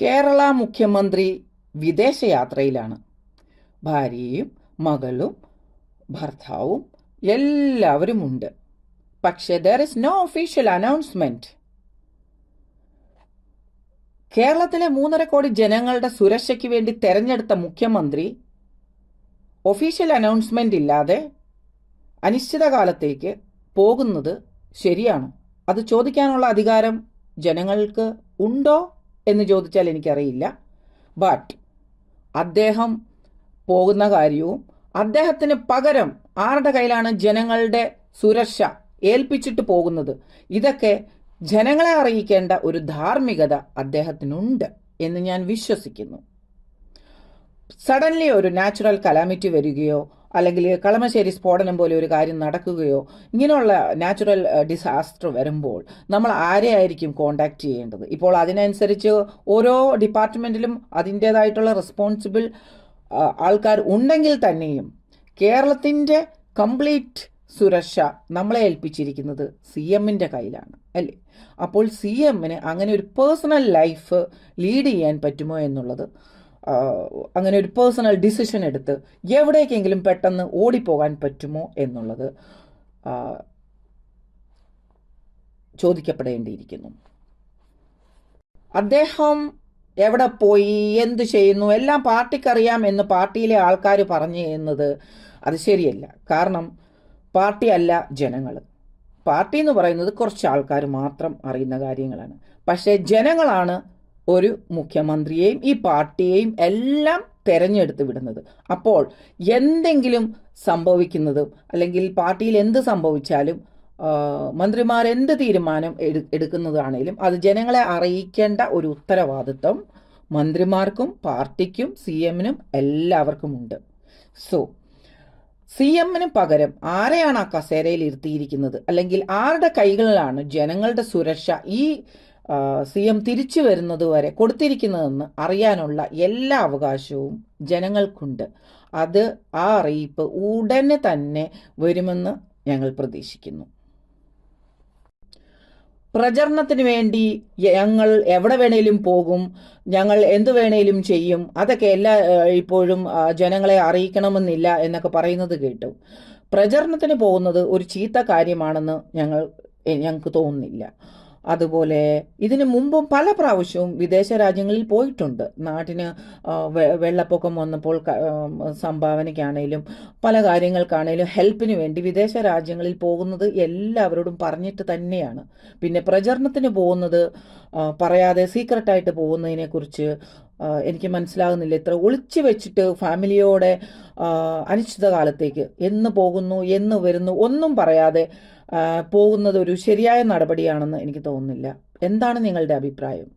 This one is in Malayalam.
കേരള മുഖ്യമന്ത്രി വിദേശയാത്രയിലാണ്. ഭാര്യയും മകളും ഭർത്താവും എല്ലാവരും ഉണ്ട് പക്ഷേ there is no official announcement കേരളത്തിലെ മൂന്നര കോടി ജനങ്ങളുടെ സുരക്ഷയ്ക്ക് വേണ്ടി തെരഞ്ഞെടുത്ത മുഖ്യമന്ത്രി ഒഫീഷ്യൽ അനൗൺസ്മെന്റ് ഇല്ലാതെ അനിശ്ചിതകാലത്തേക്ക് പോകുന്നത് ശരിയാണോ? അത് ചോദിക്കാനുള്ള അധികാരം ജനങ്ങൾക്ക് ഉണ്ടോ? എന്ന് ചോദിച്ചാൽ എനിക്കറിയില്ല. ബട്ട് അദ്ദേഹം പോകുന്ന കാര്യവും അദ്ദേഹത്തിന് പകരം ആരുടെ കയ്യിലാണ് ജനങ്ങളുടെ സുരക്ഷ ഏൽപ്പിച്ചിട്ട് പോകുന്നത്? ഇതൊക്കെ ജനങ്ങളെ അറിയിക്കേണ്ട ഒരു ധാർമ്മികത അദ്ദേഹത്തിനുണ്ട് എന്ന് ഞാൻ വിശ്വസിക്കുന്നു. സഡൻലി ഒരു നാച്ചുറൽ കലാമിറ്റി വരികയോ അല്ലെങ്കിൽ കളമശ്ശേരി സ്ഫോടനം പോലെ ഒരു കാര്യം നടക്കുകയോ ഇങ്ങനെയുള്ള നാച്ചുറൽ ഡിസാസ്റ്റർ വരുമ്പോൾ നമ്മൾ ആരെയായിരിക്കും കോണ്ടാക്ട് ചെയ്യേണ്ടത്? ഇപ്പോൾ അതിനനുസരിച്ച് ഓരോ ഡിപ്പാർട്ട്മെന്റിലും അതിന്റേതായിട്ടുള്ള റെസ്പോൺസിബിൾ ആൾക്കാർ ഉണ്ടെങ്കിൽ തന്നെയും കേരളത്തിന്റെ കംപ്ലീറ്റ് സുരക്ഷ നമ്മളെ ഏൽപ്പിച്ചിരിക്കുന്നത് സി എമ്മിന്റെ കയ്യിലാണ് അല്ലേ? അപ്പോൾ സി എമ്മിന് അങ്ങനെ ഒരു പേഴ്സണൽ ലൈഫ് ലീഡ് ചെയ്യാൻ പറ്റുമോ എന്നുള്ളത് അങ്ങനെ ഒരു പേഴ്സണൽ ഡിസിഷൻ എടുത്ത് എവിടേക്കെങ്കിലും പെട്ടെന്ന് ഓടിപ്പോകാൻ പറ്റുമോ എന്നുള്ളത് ചോദിക്കപ്പെടേണ്ടിയിരിക്കുന്നു. അദ്ദേഹം എവിടെ പോയി എന്ത് ചെയ്യുന്നു എല്ലാം പാർട്ടിക്കറിയാം എന്ന് പാർട്ടിയിലെ ആൾക്കാർ പറഞ്ഞു എന്നത് അത് ശരിയല്ല. കാരണം പാർട്ടി അല്ല ജനങ്ങൾ. പാർട്ടി എന്ന് പറയുന്നത് കുറച്ച് ആൾക്കാർ മാത്രം അറിയുന്ന കാര്യങ്ങളാണ്. പക്ഷേ ജനങ്ങളാണ് ഒരു മുഖ്യമന്ത്രിയെയും ഈ പാർട്ടിയെയും എല്ലാം തെരഞ്ഞെടുത്ത് വിടുന്നത്. അപ്പോൾ എന്തെങ്കിലും സംഭവിക്കുന്നതും അല്ലെങ്കിൽ പാർട്ടിയിൽ എന്ത് സംഭവിച്ചാലും മന്ത്രിമാർ എന്ത് തീരുമാനം എടു എടുക്കുന്നതാണേലും അത് ജനങ്ങളെ അറിയിക്കേണ്ട ഒരു ഉത്തരവാദിത്വം മന്ത്രിമാർക്കും പാർട്ടിക്കും സി എമ്മിനും എല്ലാവർക്കും ഉണ്ട്. സോ സി എമ്മിന് പകരം ആരെയാണ് ആ കസേരയിൽ ഇരുത്തിയിരിക്കുന്നത്? അല്ലെങ്കിൽ ആരുടെ കൈകളിലാണ് ജനങ്ങളുടെ സുരക്ഷ ഈ സി എം തിരിച്ചു വരുന്നത് വരെ കൊടുത്തിരിക്കുന്നതെന്ന് അറിയാനുള്ള എല്ലാ അവകാശവും ജനങ്ങൾക്കുണ്ട്. അത് ആ അറിയിപ്പ് ഉടനെ തന്നെ വരുമെന്ന് ഞങ്ങൾ പ്രതീക്ഷിക്കുന്നു. പ്രചരണത്തിന് വേണ്ടി ഞങ്ങൾ എവിടെ വേണേലും പോകും ഞങ്ങൾ എന്തു വേണേലും ചെയ്യും അതൊക്കെ എല്ലാ ഇപ്പോഴും ജനങ്ങളെ അറിയിക്കണമെന്നില്ല എന്നൊക്കെ പറയുന്നത് കേട്ടു. പ്രചരണത്തിന് പോകുന്നത് ഒരു ചീത്ത കാര്യമാണെന്ന് ഞങ്ങൾ ഞങ്ങൾക്ക് തോന്നുന്നില്ല. അതുപോലെ ഇതിനു മുമ്പും പല പ്രാവശ്യവും വിദേശ രാജ്യങ്ങളിൽ പോയിട്ടുണ്ട്. നാട്ടിന് വെള്ളപ്പൊക്കം വന്നപ്പോൾ സംഭാവനയ്ക്കാണേലും പല കാര്യങ്ങൾക്കാണേലും ഹെൽപ്പിന് വേണ്ടി വിദേശ രാജ്യങ്ങളിൽ പോകുന്നത് എല്ലാവരോടും പറഞ്ഞിട്ട് തന്നെയാണ്. പിന്നെ പ്രചരണത്തിന് പോകുന്നത് പറയാതെ സീക്രട്ടായിട്ട് പോകുന്നതിനെക്കുറിച്ച് എനിക്ക് മനസ്സിലാകുന്നില്ല. ഇത്ര ഒളിച്ചു വെച്ചിട്ട് ഫാമിലിയോടെ അനിശ്ചിത കാലത്തേക്ക് എന്ന് പോകുന്നു എന്ന് വരുന്നു ഒന്നും പറയാതെ പോകുന്നത് ഒരു ശരിയായ നടപടിയാണെന്ന് എനിക്ക് തോന്നുന്നില്ല. എന്താണ് നിങ്ങളുടെ അഭിപ്രായം?